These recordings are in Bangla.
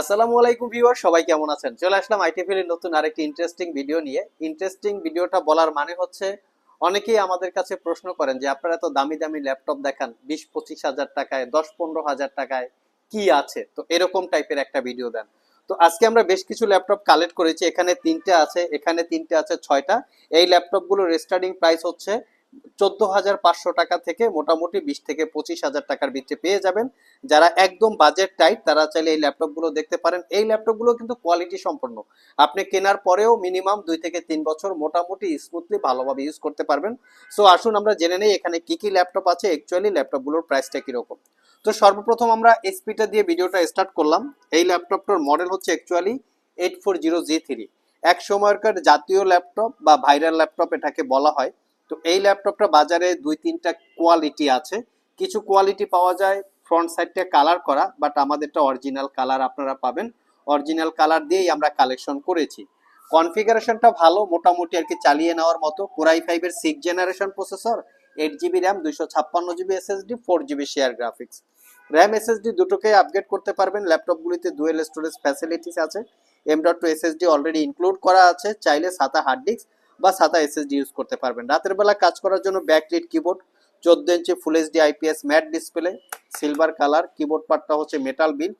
আসসালামু আলাইকুম ভিউয়ার সবাই কেমন আছেন? চলে আসলাম আইটিএফএল এর নতুন আরেকটি ইন্টারেস্টিং ভিডিও নিয়ে। ইন্টারেস্টিং ভিডিওটা বলার মানে হচ্ছে, অনেকেই আমাদের কাছে প্রশ্ন করেন যে, আপনারা তো দামি দামি ল্যাপটপ দেখান, বিশ পঁচিশ হাজার টাকায়, দশ পনেরো হাজার টাকায়, কি আছে? তো এরকম টাইপের একটা ভিডিও দেন। তো আজকে আমরা বেশ কিছু ল্যাপটপ কালেক্ট করেছি, এখানে তিনটে আছে, এখানে তিনটে আছে, ছয়টা। এই ল্যাপটপগুলোর স্টার্টিং প্রাইস হচ্ছে, চোদ্দ হাজার পাঁচশো টাকা থেকে মোটামুটি বিশ থেকে পঁচিশ হাজার টাকার ভিতরে পেয়ে যাবেন। যারা একদম বাজেট টাইট তারা চাইলে এই ল্যাপটপগুলো দেখতে পারেন। এই ল্যাপটপগুলো কিন্তু কোয়ালিটি সম্পন্ন। আপনি কেনার পরেও মিনিমাম দুই থেকে তিন বছর মোটামুটি স্মুথলি ভালোভাবে ইউজ করতে পারবেন। সো আসুন আমরা জেনে নেই এখানে কি কি ল্যাপটপ আছে। অ্যাকচুয়ালি ল্যাপটপগুলোর প্রাইসটা কীরকম? তো সর্বপ্রথম আমরা এসপিটা দিয়ে ভিডিওটা স্টার্ট করলাম। এই ল্যাপটপটার মডেল হচ্ছে actually eight four zero G three এক সময়কার জাতীয় ল্যাপটপ বা ভাইরাল ল্যাপটপ এটাকে বলা হয়। তো এই ল্যাপটপটা বাজারে দুই তিনটা কোয়ালিটি আছে। কিছু কোয়ালিটি পাওয়া যায় ফ্রন্ট সাইডটা কালার করা বাট আমাদেরটা অরিজিনাল কালার আপনারা পাবেন। অরিজিনাল কালার দিয়েই আমরা কালেকশন করেছি। কনফিগারেশনটা ভালো, মোটামুটি আর কি চালিয়ে নেওয়ার মতো। কোরাই ফাইভের six generation processor eight GB RAM দুইশো ছাপ্পান্ন GB SSD four GB share graphics RAM SSD দুটোকেই আপগ্রেড করতে পারবেন। ল্যাপটপগুলিতে ডুয়েল স্টোরেজ ফ্যাসিলিটিস আছে। M dot two SSD already include করা আছে। চাইলে সাতা হার্ড ডিস্ক বা সাতা এসএসডি ইউজ করতে পারবেন। রাতের বেলা কাজ করার জন্য ব্যাকলিট কিবোর্ড চোদ্দ inch full HD IPS matte display silver colour keyboard পার্টটা হচ্ছে মেটাল বিল্ড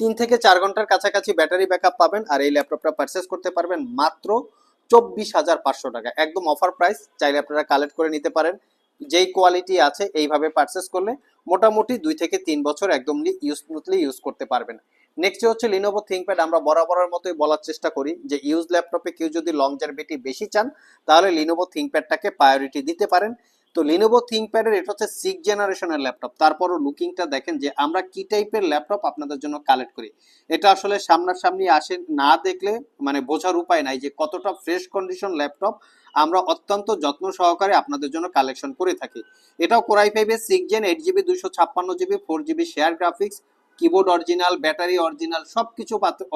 তিন থেকে চার ঘণ্টার কাছাকাছি ব্যাটারি ব্যাকআপ পাবেন আর এই ল্যাপটপটা পারচেস করতে পারবেন মাত্র চব্বিশ হাজার পাঁচশো টাকা। একদম অফার প্রাইস চাইলে আপনারা কালেক্ট করে নিতে পারেন। যেই কোয়ালিটি আছে, এইভাবে পারচেস করলে মোটামুটি দুই থেকে তিন বছর একদম ইউজফুলি ইউজ করতে পারবেন। নেক্সট হচ্ছে লিনোভো থিঙ্কপ্যাড আমরা বরাবরের মতোই বলার চেষ্টা করি যে ইউজ ল্যাপটপে কেউ যদি লং জার্ভিটি বেশি চান, তাহলে লিনোভো থিঙ্কপ্যাডটাকে প্রায়োরিটি দিতে পারেন। তো লিনোভো থিঙ্কপ্যাডের এটা হচ্ছে সিক্স জেনারেশনের ল্যাপটপ তারপরও লুকিংটা দেখেন যে আমরা কি টাইপের ল্যাপটপ আপনাদের জন্য কালেক্ট করি। এটা আসলে সামনাসামনি আসে না দেখলে মানে বোঝার উপায় নাই যে কতটা ফ্রেশ কন্ডিশন ল্যাপটপ আমরা অত্যন্ত যত্ন সহকারে আপনাদের জন্য কালেকশন করে থাকি। এটাও কোরাই ফাইভের সিক্স জেন এইট জিবি দুইশো ছাপ্পান্ন GB four GB share graphics keyboard original battery original সব কিছু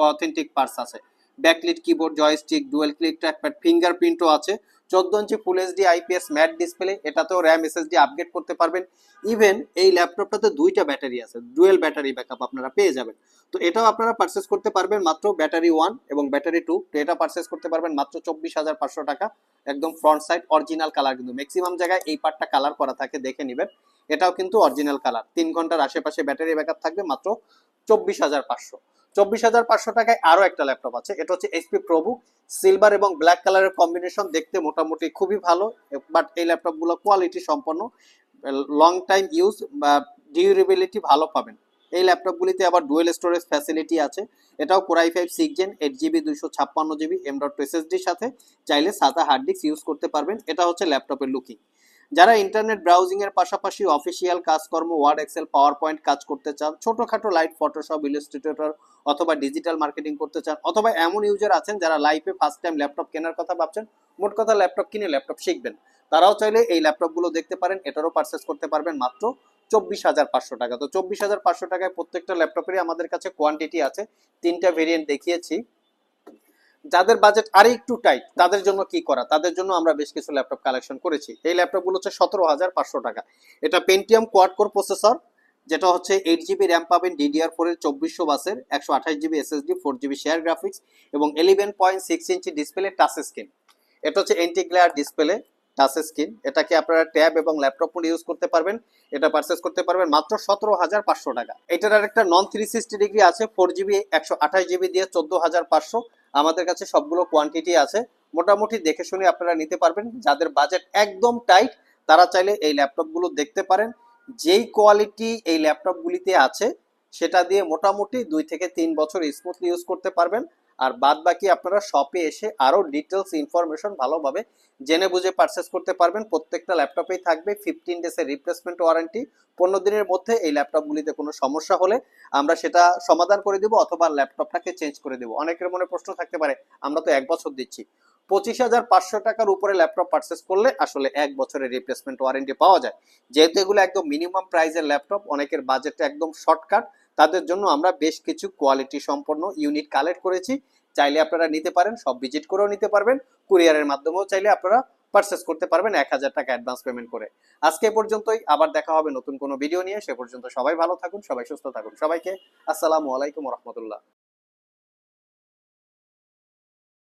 অথেন্টিক পার্টস আছে। Backlit keyboard joystick dual click trackpad ফিঙ্গারপ্রিন্টও আছে। চোদ্দ inch full HD IPS matte display এটাতেও র্যাম এসএসডি আপগ্রেড করতে পারবেন। ইভেন এই ল্যাপটপটাতে দুইটা ব্যাটারি আছে ডুয়েল ব্যাটারি ব্যাকআপ আপনারা পেয়ে যাবেন। তো এটাও আপনারা পারচেস করতে পারবেন মাত্র ব্যাটারি ওয়ান এবং ব্যাটারি টু তো এটা পারচেস করতে পারবেন মাত্র চব্বিশ হাজার পাঁচশো টাকা। একদম ফ্রন্ট সাইড অরিজিনাল কালার কিন্তু। ম্যাক্সিমাম জায়গায় এই পার্টটা কালার করা থাকে, দেখে নেবেন। এটাও কিন্তু অরিজিনাল কালার তিন ঘণ্টার আশেপাশে ব্যাটারি ব্যাকআপ থাকবে মাত্র চব্বিশ হাজার পাঁচশো। চব্বিশ হাজার পাঁচশো টাকায় আরও একটা ল্যাপটপ আছে। এটা হচ্ছে এইচপি প্রভু সিলভার এবং ব্ল্যাক কালারের কম্বিনেশন দেখতে মোটামুটি খুবই ভালো বাট এই ল্যাপটপগুলো কোয়ালিটি সম্পন্ন। লং টাইম ইউজ বা ডিউরেবিলিটি ভালো পাবেন। এই ল্যাপটপগুলিতে আবার ডুয়েল স্টোরেজ ফ্যাসিলিটি আছে। এটাও core i five six gen eight GB দুইশো ছাপ্পান্ন জিবি এম ডট এসএসডির সাথে। চাইলে সাদা হার্ড ডিস্ক ইউজ করতে পারবেন। এটা হচ্ছে ল্যাপটপের লুকিং যারা ইন্টারনেট ব্রাউজিং এর পাশাপাশি অফিসিয়াল কাজকর্ম ওয়ার্ড এক্সেল পাওয়ার পয়েন্ট কাজ করতে চান, ছোটখাটো লাইট ফটোশপ ইলাস্ট্রেটর অথবা ডিজিটাল মার্কেটিং করতে চান, অথবা এমন ইউজার আছেন যারা লাইফে ফার্স্ট টাইম ল্যাপটপ কেনার কথা ভাবছেন, মোট কথা ল্যাপটপ কিনে ল্যাপটপ শিখবেন। তারাও চাইলে এই ল্যাপটপগুলো দেখতে পারেন, এটারও পারচেস করতে পারবেন মাত্র চব্বিশ হাজার পাঁচশো টাকা। তো চব্বিশ হাজার পাঁচশো টাকায় প্রত্যেকটা ল্যাপটপেরই আমাদের কাছে কোয়ান্টিটি আছে। তিনটা ভেরিয়েন্ট দেখিয়েছি। যাদের বাজেট আরে একটু টাইট তাদের জন্য কি করা? তাদের জন্য আমরা বেশ কিছু ল্যাপটপ কালেকশন করেছি। এই ল্যাপটপগুলো হচ্ছে সতেরো হাজার পাঁচশো টাকা। এটা পেন্টিয়াম কোয়াড কোর প্রসেসর যেটা হচ্ছে এইট জিবি র্যাম পাবেন ডিডিআর ফোর এর চব্বিশশো বাসের, একশো আঠাশ GB SSD four GB share graphics এবং eleven point six inch display touch screen এটা হচ্ছে anti antiglare display touch screen এটাকে আপনারা ট্যাব এবং ল্যাপটপ মোড ইউজ করতে পারবেন। এটা পারচেস করতে পারবেন মাত্র সতেরো হাজার পাঁচশো টাকা। এটার আরেকটা নন থ্রি সিক্সটি ডিগ্রি আছে ফোর জিবি একশো আঠাশ জিবি দিয়ে চোদ্দ হাজার পাঁচশো। আমাদের কাছে সবগুলো কোয়ান্টিটি আছে। মোটামুটি দেখে শুনে আপনারা নিতে পারবেন। যাদের বাজেট একদম টাইট তারা চাইলে এই ল্যাপটপগুলো দেখতে পারেন। যেই কোয়ালিটি এই ল্যাপটপগুলিতে আছে সেটা দিয়ে মোটামুটি দুই থেকে তিন বছর স্মুথলি ইউজ করতে পারবেন। আর বাদ বাকি আপনারা শপে এসে আরও ডিটেলস ইনফরমেশন ভালোভাবে জেনে বুঝে পারচেস করতে পারবেন। প্রত্যেকটা ল্যাপটপেই থাকবে ফিফটিন ডেজের রিপ্লেসমেন্ট ওয়ারেন্টি পনেরো দিনের মধ্যে এই ল্যাপটপগুলিতে কোনো সমস্যা হলে আমরা সেটা সমাধান করে দেবো অথবা ল্যাপটপটাকে চেঞ্জ করে দেবো। অনেকের মনে প্রশ্ন থাকতে পারে, আমরা তো এক বছর দিচ্ছি। পঁচিশ হাজার পাঁচশো টাকার উপরে ল্যাপটপ পারচেস করলে আসলে এক বছরের রিপ্লেসমেন্ট ওয়ারেন্টি পাওয়া যায়। যেহেতু এগুলো একদম মিনিমাম প্রাইসের ল্যাপটপ অনেকের বাজেটটা একদম শর্টকাট তাদের জন্য আমরা বেশ কিছু কোয়ালিটি সম্পন্ন ইউনিট কালেক্ট করেছি। চাইলে আপনারা নিতে পারেন, সব ভিজিট করেও নিতে পারবেন। কুরিয়ারের মাধ্যমেও চাইলে আপনারা পারচেস করতে পারবেন এক হাজার টাকা অ্যাডভান্স পেমেন্ট করে। আজকে পর্যন্তই, আবার দেখা হবে নতুন কোনো ভিডিও নিয়ে। সে পর্যন্ত সবাই ভালো থাকুন, সবাই সুস্থ থাকুন। সবাইকে আসসালামু আলাইকুম রহমতুল্লাহ।